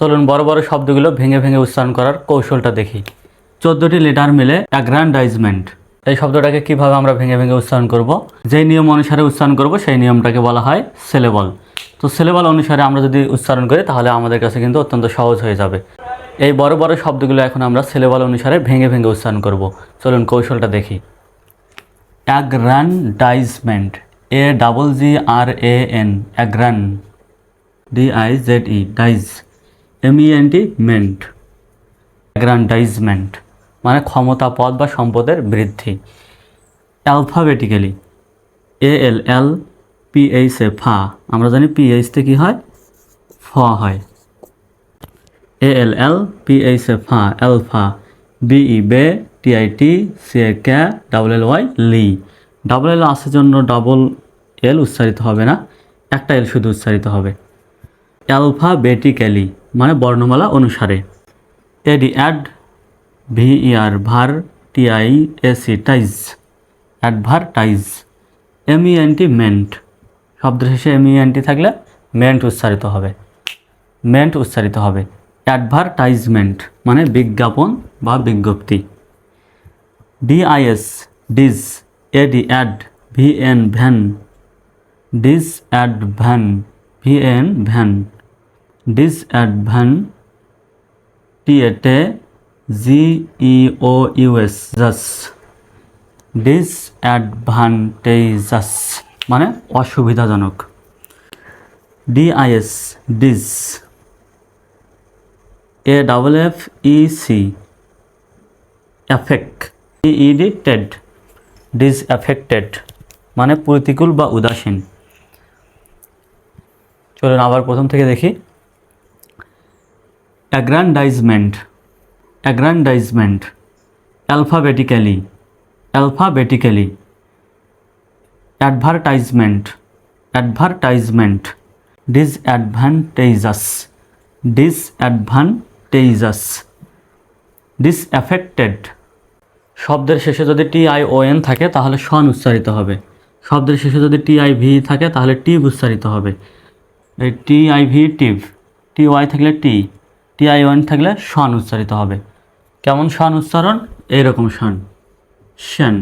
চলুন বড় বড় শব্দগুলো ভেঙে ভেঙে উচ্চারণ করার কৌশলটা দেখি। চোদ্দোটি লেটার মিলে অ্যাগ্রান্ডাইজমেন্ট এই শব্দটাকে কীভাবে আমরা ভেঙে ভেঙে উচ্চারণ করব? যেই নিয়ম অনুসারে উচ্চারণ করব, সেই নিয়মটাকে বলা হয় সেলেবল তো সেলেবল অনুসারে আমরা যদি উচ্চারণ করি, তাহলে আমাদের কাছে কিন্তু অত্যন্ত সহজ হয়ে যাবে। এই বড় বড় শব্দগুলো এখন আমরা সেলেবল অনুসারে ভেঙে ভেঙে উচ্চারণ করব। চলুন কৌশলটা দেখি। Aggrandizement A double G R A N aggran D I Z E dize M E N T ment aggrandizement মানে ক্ষমতা পদ বা সম্পদের বৃদ্ধি। Alphabetically A L L P H A ফা। আমরা জানি পিএইচতে কী হয়? ফ হয়। এ এল L P H A pha alpha B E be T I ti C A ca double L Y ly double L আসার জন্য ডাবল এল উচ্চারিত হবে না। একটা এল শুধু উচ্চারিত হবে। অ্যালফাবেটিক্যালি বর্ণমালা অনুসারে। এডি ad V E R ver T I S E tise advertise. M E N T ment. শব্দ শেষে এমইএনটি থাকলে মেন্ট উচ্চারিত হবে। মেন্ট উচ্চারিত হবে। অ্যাডভারটাইজমেন্ট মানে বিজ্ঞাপন বা বিজ্ঞপ্তি। D I S, dis, A D ad V N van. Dis ad van V N van. Dis ad van T A te G E O U S geous disadvantageous মানে অসুবিধাজনক। D I S dis A double F E C affect E D ted disaffected মানে প্রতিকূল বা উদাসীন। চলুন আবার প্রথম থেকে দেখি। Aggrandizement aggrandizement alphabetically alphabetically advertisement advertisement ডিসঅ্যাডভান্টেজাস disadvantageous disaffected শব্দের শেষে যদি টি আই ও এন থাকে, তাহলে সন উচ্চারিত হবে। শব্দের শেষে যদি টি আই ভি থাকে, তাহলে টিভ উচ্চারিত হবে। এই T I V tive. T Y থাকলে টি টি আই ওয়ান থাকলে সন উচ্চারিত হবে। কেমন সন উচ্চারণ? এইরকম সন শান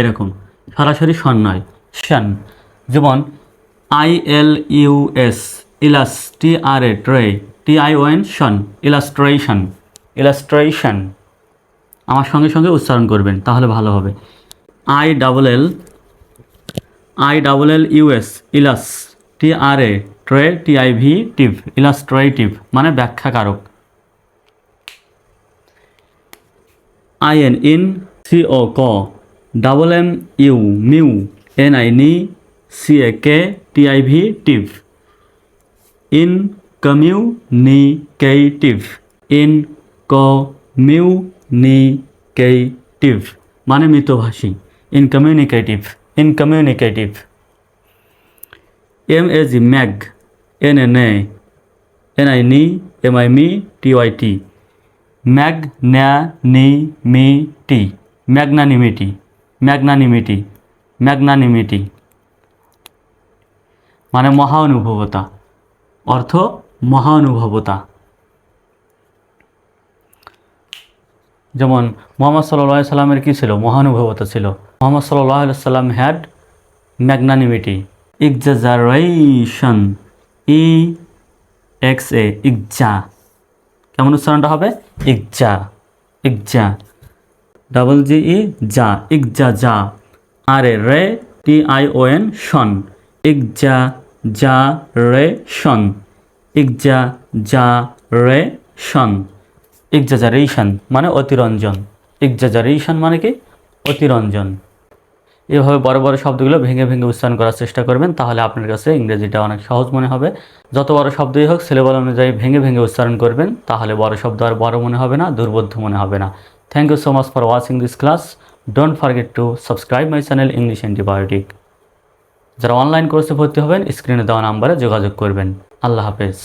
এরকম। সরাসরি সন নয়। শান যেমন I L U S illus T R A tra T I O N tion illustration illustration আমার সঙ্গে সঙ্গে উচ্চারণ করবেন, তাহলে ভালো হবে। I double L I double L U S illus T R A tra T I V tive illustrative মানে ব্যাখ্যাকারক। I N in, C O co, double M U, mu, N I ni, C A ca, T I V, tive. Incommunicative incommunicative মানে মৃতভাষী। Incommunicative incommunicative M, A, G, mag. N N A N, I, ni, M, I, mi, T, Y, ty. Magnanimity magnanimity magnanimity magnanimity মানে মহানুভবতা অর্থ মহানুভবতা যেমন মোহাম্মদ সাল্লাহ সাল্লামের কী ছিল? মহানুভবতা ছিল। মোহাম্মদ সাল্লাহ সাল্লাম হ্যাড ম্যাগনানিমিটি ইকজাজারেশন ই এক্স এ ইকজা কেমন উচ্চারণটা হবে? ইকজা ইকজা। ডাবল জি ই যা ইকজা যা আর এ রে, টি আই ও এন, শন। ইকজা যা রে, শন। ইকজা যা রে, শন। ইকজাজারেশন মানে অতিরঞ্জন। ইকজাজারেশন মানে কি? অতিরঞ্জন। এভাবে বড় বড় শব্দগুলো ভেঙে ভেঙে উচ্চারণ করার চেষ্টা করবেন, তাহলে আপনার কাছে ইংরেজিটা অনেক সহজ মনে হবে। যত বড় শব্দই হোক সিলেবল অনুযায়ী ভেঙে ভেঙে উচ্চারণ করবেন, তাহলে বড় শব্দ আর বড় মনে হবে না, দুর্বোধ্য মনে হবে না। Thank you so much for watching this class don't forget to subscribe my channel English Antibiotic যারা অনলাইন কোর্সে ভর্তি হবেন স্ক্রিনে দেওয়া নাম্বারে যোগাযোগ করবেন। আল্লাহ হাফেজ।